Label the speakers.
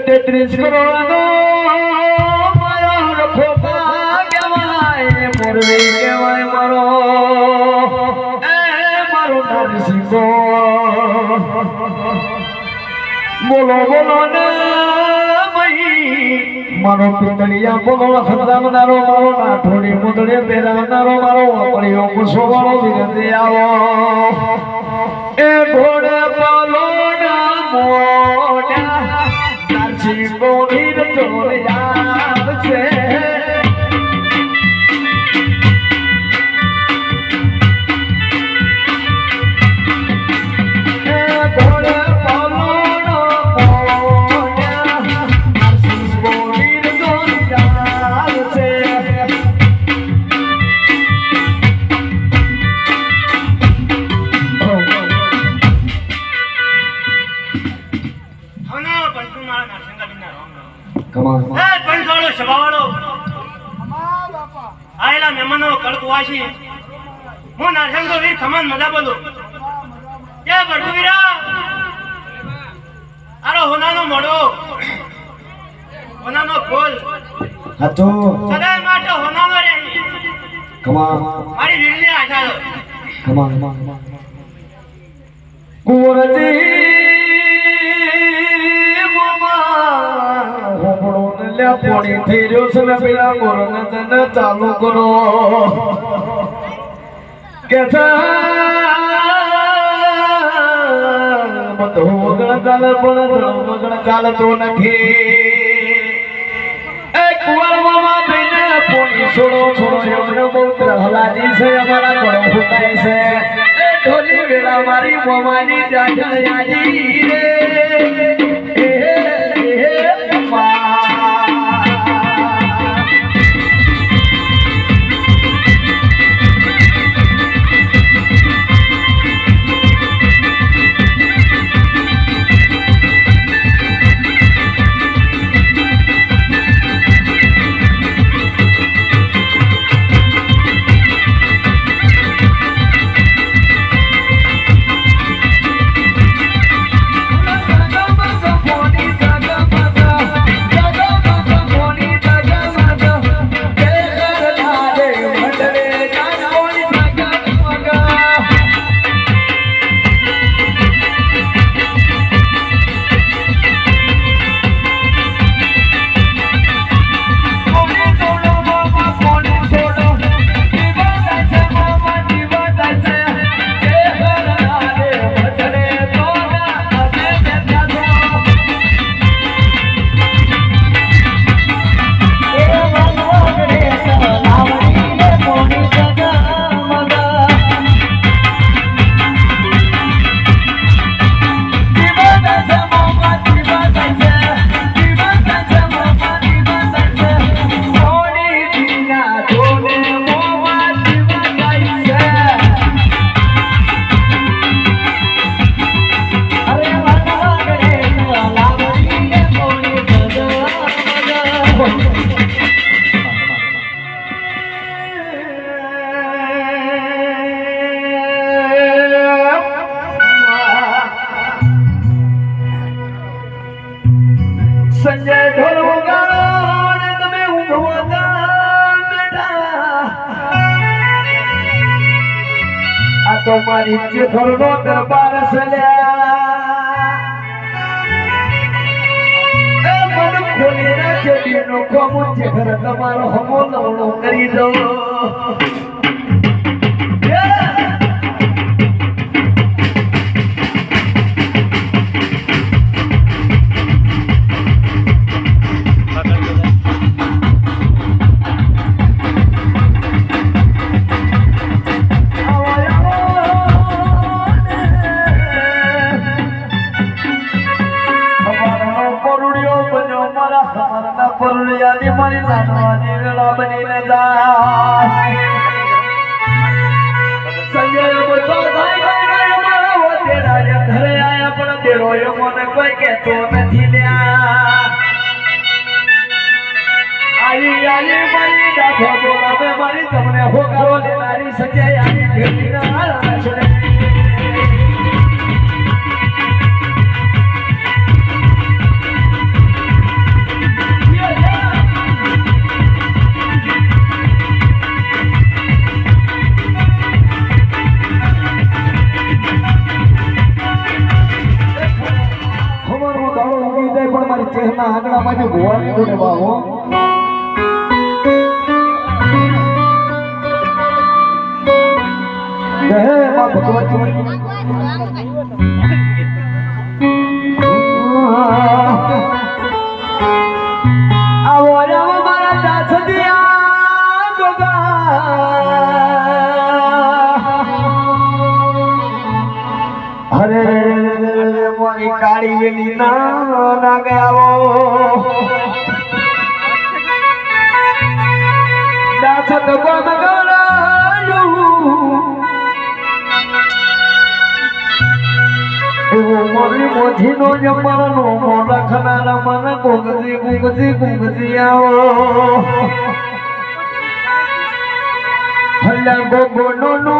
Speaker 1: તેત્રીસ કરોડ મારો રખો કહેવાય મોરવી કહેવાય મારો એ મારો નરસિંહો બોલો બોલો ના મારો પિતળિયા બોલો ખતરાવનારો મારો, નાઠોડી મુદડે પહેરાવનારો મારો વાપરીઓ ગુસ્સો વાળો વિરતે આવો. એ ઘોડે પાલો ના મોડા નારસી ગોળીર ચોર
Speaker 2: કળકુવાસી. હું નરસિંહનો વીર ખમન મજા બોલું. એ ભરભુવીરા. આરો હોનાનો મોઢો. હોનાનો ફૂલ.
Speaker 1: હતો
Speaker 2: સદાય માટે હોનાનો રે
Speaker 1: કમા
Speaker 2: મારી વીરની આશા કમા
Speaker 1: કમા કુંવરજી લે પોણી થઈ રહ્યો છે ને પેલા મોરને તને ચાલુ કરો. કે વગણ ચાલે પણ વગણ ચાલતો નથી. એ મામા થઈને પોણી છોડો છોડો મારી તો મારી નો દરબાર સલ્યા. મન ખોલી ના ચડીનો ખોમું ચેખર તમારો હમો લવણો કરી દઉં. મને કોઈ કહેતો નથી લ્યા આલી આલી મારી તમને હોકારો રાશડે ખબરનો ચહેરના આંગણામાં જે ગોવાની ઉડે બાહો હે. માં ભગવતી આવો રામ મારા દાસદિયા ગોગા. અરે રે રે રે રે રે મોરી કાળી વેલી ના ના ગયાવો દાસત ગોમ મોરી મોજીનો જમવાનો મોરા ખનારા મન ગુંગજી ગુંગજી ગુંગજી આવો. હલ્લા ગોગો નો નો